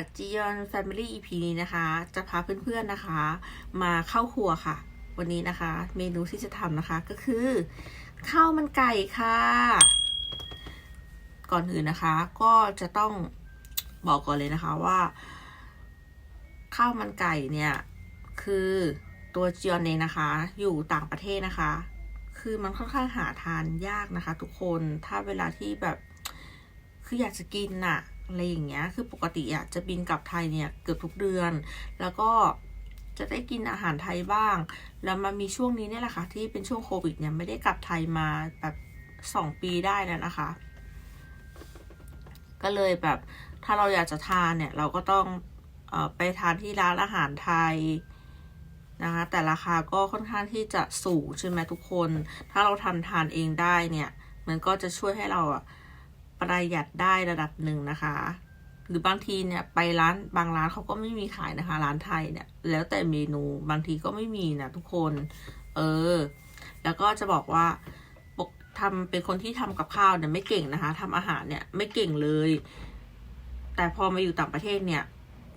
สวัสดีค่ะจียอนแฟมิลี่ EP นี้นะคะ จะพาเพื่อนๆนะคะ มาเข้าครัวค่ะ วันนี้นะคะ เมนูที่จะทำนะคะก็คือข้าวมันไก่ค่ะ ก่อนอื่นนะคะ ก็จะต้องบอกก่อนเลยนะคะว่า ข้าวมันไก่เนี่ย คือตัวจียอนเองนะคะ อยู่ต่างประเทศนะคะ คือมันค่อนข้างหาทานยากนะคะ ทุกคนถ้าเวลาที่แบบคืออยากจะกินน่ะ อะไรอย่างเงี้ย คือปกติอะจะบินกลับไทยเนี่ยเกือบทุกเดือน แล้วก็จะได้กินอาหารไทยบ้าง แล้วมามีช่วงนี้เนี่ยแหละค่ะ ที่เป็นช่วงโควิดเนี่ยไม่ได้กลับไทยมาแบบสองปีได้แล้วนะคะ ก็เลยแบบถ้าเราอยากจะทานเนี่ยเราก็ต้องออไปทานที่ร้านอาหารไทยนะคะแต่ราคาก็ค่อนข้างที่จะสูงใช่ไหมทุกคน ถ้าเราทำทานเองได้เนี่ย มันก็จะช่วยให้เราอะ ประหยัดได้ระดับหนึ่งนะคะ หรือบางทีเนี่ยไปร้านบางร้านเขาก็ไม่มีขายนะคะ ร้านไทยเนี่ย แล้วแต่เมนูบางทีก็ไม่มีนะทุกคน เออ แล้วก็จะบอกว่าปกทำเป็นคนที่ทำกับข้าวเนี่ยไม่เก่งนะคะทำอาหารเนี่ยไม่เก่งเลย แต่พอมาอยู่ต่างประเทศเนี่ย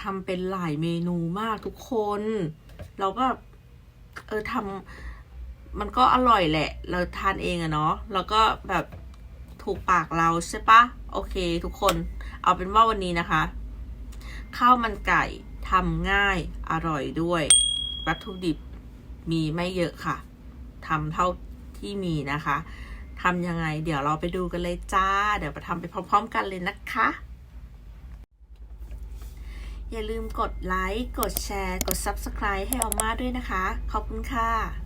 ทำเป็นหลายเมนูมากทุกคน เราก็เออทำมันก็อร่อยแหละ เราทานเองอะเนาะ แล้วก็แบบ ถูกปากเราใช่ปะโอเค ทุกคนเอาเป็นว่าวันนี้นะคะข้าวมันไก่ทำง่ายอร่อยด้วย วัตถุดิบมีไม่เยอะค่ะทำเท่าที่มีนะคะทำยังไง เดี๋ยวเราไปดูกันเลยจ้า เดี๋ยวไปทำไปพร้อม ๆ กันเลยนะคะ อย่าลืมกดไลค์ กดแชร์ กด Subscribe ให้ออกมาด้วยนะคะ ขอบคุณค่ะ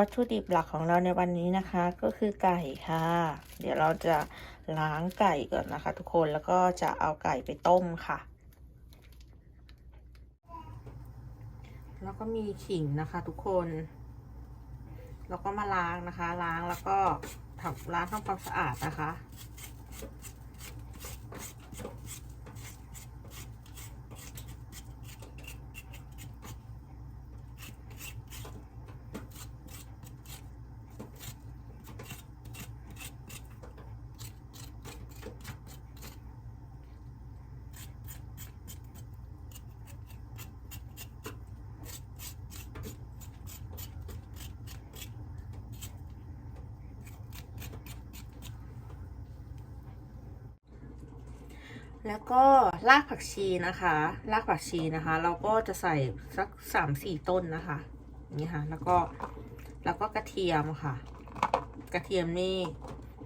วัตถุดิบหลักของเราในวันนี้นะคะ ก็คือไก่ค่ะ เดี๋ยวเราจะล้างไก่ก่อนนะคะ ทุกคนแล้วก็จะเอาไก่ไปต้มค่ะ แล้วก็มีขิงนะคะทุกคน แล้วก็มาล้างนะคะ ล้างแล้วก็ทำล้างทำความสะอาดนะคะ แล้วก็รากผักชีนะคะรากผักชีนะคะ เราก็จะใส่สักสามสี่ต้นนะคะนี่ค่ะ แล้วก็แล้วก็กระเทียมค่ะ กระเทียมนี่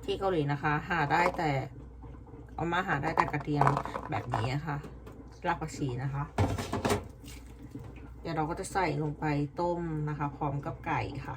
ที่เกาหลีนะคะ หาได้แต่ เอามาหาได้แต่กระเทียมแบบนี้ค่ะรากผักชีนะคะ เดี๋ยวเราก็จะใส่ลงไปต้มนะคะ พร้อมกับไก่ค่ะ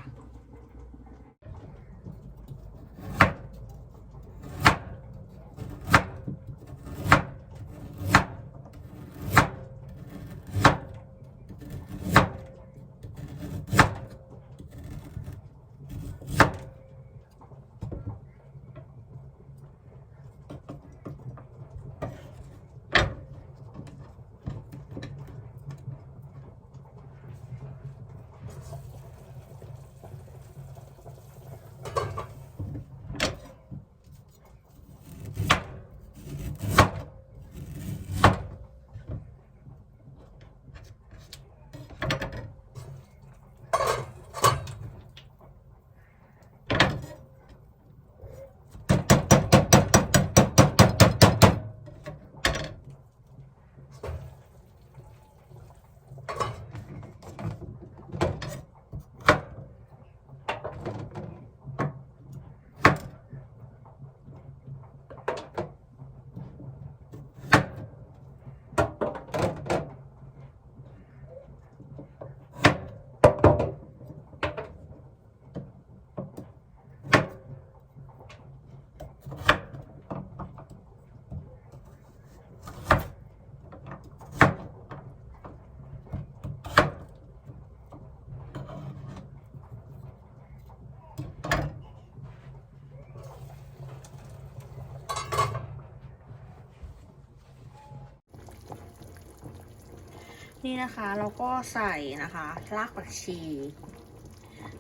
นี่นะคะเราก็ใส่นะคะรากผักชี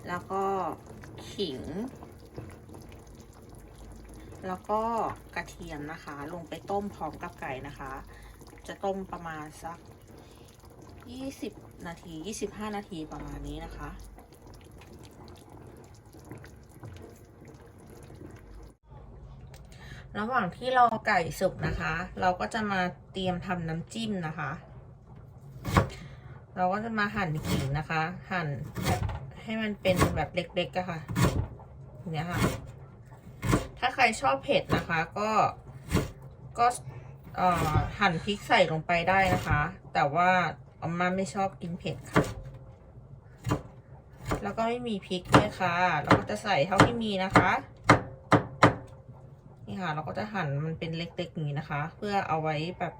แล้วก็ขิง แล้วก็กระเทียมนะคะ ลงไปต้มพร้อมกับไก่นะคะ จะต้มประมาณสัก 20 นาที 25 นาทีประมาณนี้นะคะระหว่างที่รอไก่สุกนะคะ เราก็จะมาเตรียมทำน้ำจิ้มนะคะ เราก็จะมาหั่นขิงนะคะ หั่นให้มันเป็นแบบเล็กๆอะค่ะอย่างเนี้ยค่ะ ถ้าใครชอบเผ็ดนะคะก็ก็หั่นพริกใส่ลงไปได้นะคะ แต่ว่าออมมาไม่ชอบกินเผ็ดค่ะ แล้วก็ไม่มีพริกด้วยค่ะเราก็จะใส่เท่าที่มีนะคะ นี่ค่ะ เราก็จะหั่นมันเป็นเล็กๆอย่างนี้นะคะ เพื่อเอาไว้แบบ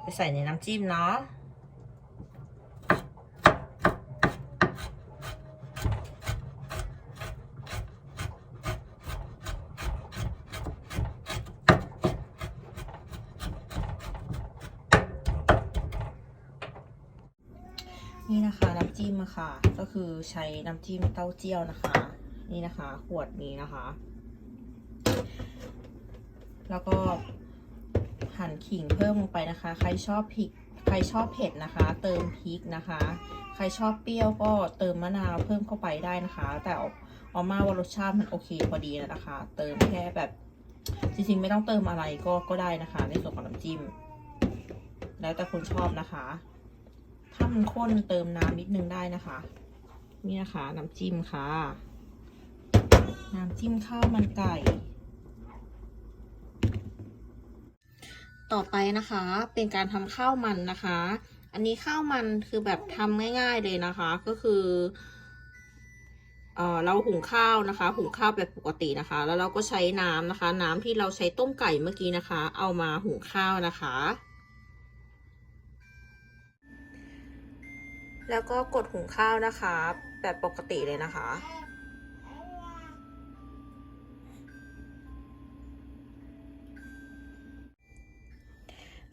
ไปใส่ในน้ำจิ้มเนาะ นี่นะคะ นะค่ะก็คือใช้น้ำจิ้มเต้าเจี้ยวนะคะ นี่นะคะ ขวดนี้นะคะ แล้วก็หั่นขิงเพิ่มลงไปนะคะ ใครชอบพริก ใครชอบเผ็ดนะคะ เติมพริกนะคะ ใครชอบเปรี้ยวก็เติมมะนาวเพิ่มเข้าไปได้นะคะ แต่ออกมาว่ารสชาติมันโอเคพอดีนะคะ เติมแค่แบบจริงๆไม่ต้องเติมอะไรก็ก็ได้นะคะ ในส่วนของน้ำจิ้ม แล้วแต่คนชอบนะคะ ถ้ามันข้นเติมน้ำนิดนึงได้นะคะ นี่นะคะ น้ำจิ้มค่ะ น้ำจิ้มข้าวมันไก่ ต่อไปนะคะ เป็นการทำข้าวมันนะคะ อันนี้ข้าวมันคือแบบทำง่าย ๆเลยนะคะ ก็คือเอ่อเราหุงข้าวนะคะ หุงข้าวแบบปกตินะคะ แล้วเราก็ใช้น้ำนะคะ น้ำที่เราใช้ต้มไก่เมื่อกี้นะคะ เอามาหุงข้าวนะคะ แล้วก็กดหุงข้าวนะคะ แบบปกติเลยนะคะ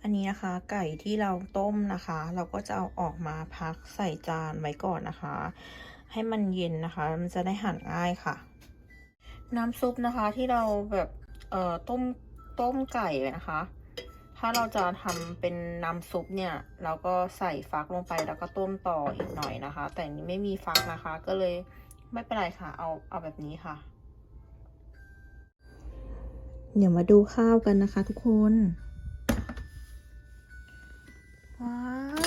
อันนี้นะคะไก่ที่เราต้มนะคะ เราก็จะเอาออกมาพักใส่จานไว้ก่อนนะคะ ให้มันเย็นนะคะ มันจะได้หั่นง่ายค่ะ น้ำซุปนะคะที่เราแบบเอ่อต้มต้มไก่นะคะ ถ้าเราจะทำเป็นน้ำซุปเนี่ย เราก็ใส่ฟักลงไปแล้วก็ต้มต่ออีกหน่อยนะคะ แต่อันนี้ไม่มีฟักนะคะ ก็เลยไม่เป็นไรค่ะ เอาเอาแบบนี้ค่ะ เดี๋ยวมาดูข้าวกันนะคะทุกคน ว้าว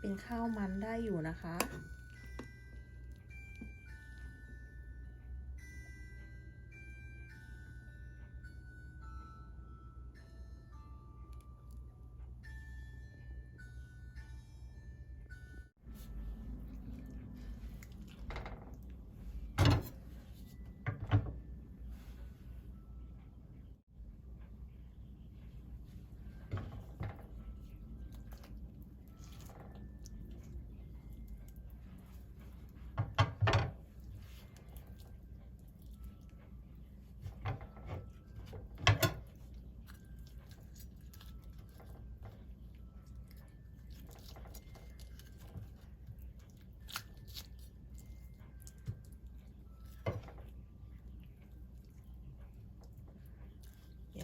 เป็นข้าวมันได้อยู่นะคะ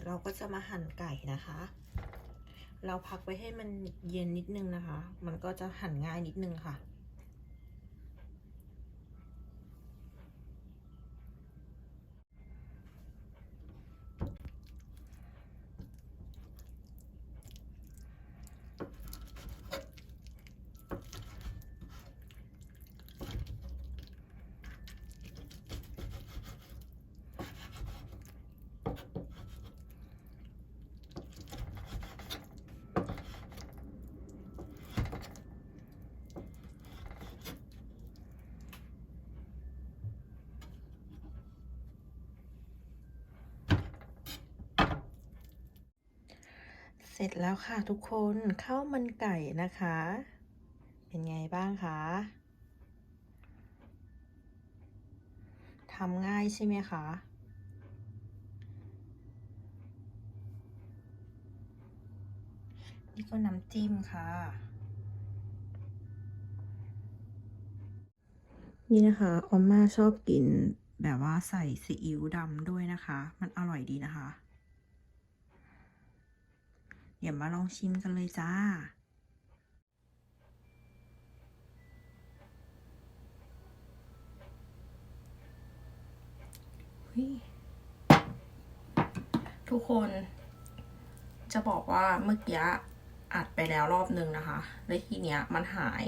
เราก็จะมาหั่นไก่นะคะ เราพักไว้ให้มันเย็นนิดนึงนะคะ มันก็จะหั่นง่ายนิดนึงค่ะ เสร็จแล้วค่ะทุกคนข้าวมันไก่นะคะ เป็นไงบ้างคะทำง่ายใช่ไหมคะนี่ก็น้ำจิ้มค่ะ นี่นะคะออมมาชอบกินแบบว่าใส่ซีอิ๊วดำด้วยนะคะ มันอร่อยดีนะคะ เดี๋ยวมาลองชิมกันเลยจ้า ทุกคนจะบอกว่าเมื่อกี้อัดไปแล้วรอบนึงนะคะ แล้วทีเนี้ยมันหาย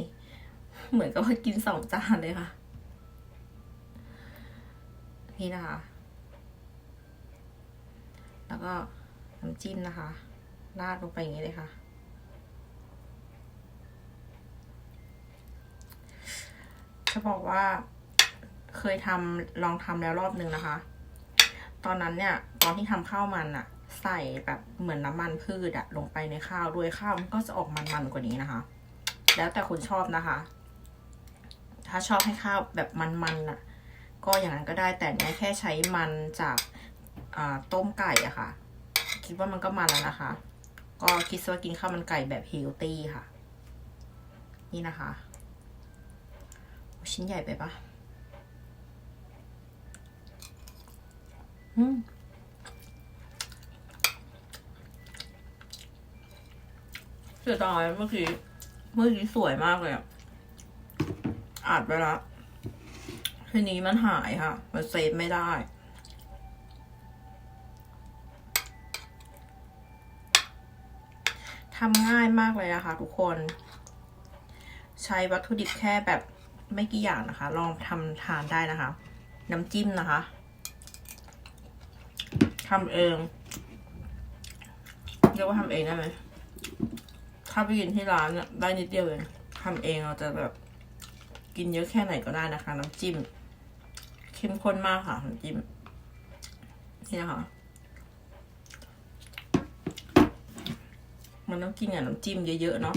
เหมือนกับว่ากินสองจานเลยค่ะ นี่นะคะ แล้วก็น้ำจิ้มนะคะ ราดลงไปอย่างนี้เลยค่ะ จะบอกว่าเคยทำลองทำแล้วรอบนึงนะคะ ตอนนั้นเนี่ย ตอนที่ทำข้าวมันอะใส่แบบเหมือนน้ำมันพืชอะลงไปในข้าวด้วยข้าวมันก็จะออกมันๆกว่านี้นะคะ แล้วแต่คุณชอบนะคะ ถ้าชอบให้ข้าวแบบมันๆอะก็อย่างนั้นก็ได้แต่เนี่ยแค่ใช้มันจากต้มไก่อะค่ะ คิดว่ามันก็มันแล้วนะคะ ก็คิดว่ากินข้าวมันไก่แบบเฮลตี้ค่ะ นี่นะคะ ชิ้นใหญ่ไปปะอืมเสียดายเมื่อกี้เมื่อกี้สวยมากเลยอะอัดไปล้วทีนี้มันหายค่ะ มันเซฟไม่ได้ ทำง่ายมากเลยนะคะทุกคน ใช้วัตถุดิบแค่แบบไม่กี่อย่างนะคะ ลองทำทานได้นะคะ น้ำจิ้มนะคะทำเองเรียกว่าทำเองได้ไหมถ้าไปกินที่ร้านเนี่ยได้นิดเดียวเองทำเองเราจะแบบกินเยอะแค่ไหนก็ได้นะคะ น้ำจิ้มเข้มข้นมากค่ะน้ำจิ้มนี่นะคะ มันต้องกินกับน้ำจิ้มเยอะๆเนาะ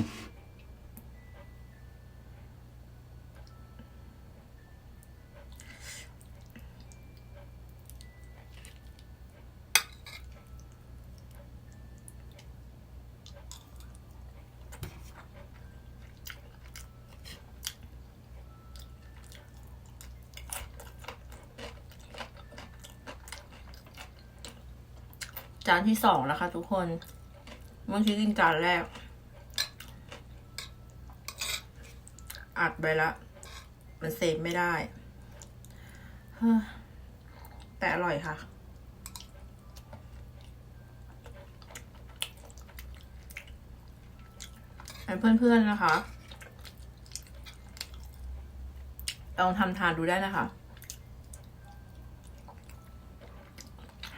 จานที่สองแล้วค่ะทุกคน มื่อกี้กินจานแรก อัดไปล้วมันเซฟไม่ได้ แต่อร่อยค่ะ เพื่อนๆนะคะลองทำทานดูได้นะคะ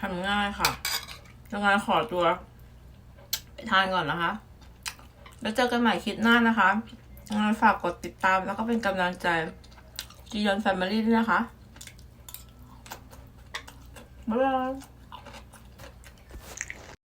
ทำง่ายค่ะยังไงขอตัว ทานก่อนนะคะ แล้วเจอกันใหม่คลิปหน้านะคะยังไงฝากกดติดตามแล้วก็เป็นกำลังใจจียอนแฟมิลี่ด้วยนะคะบ๊ายบาย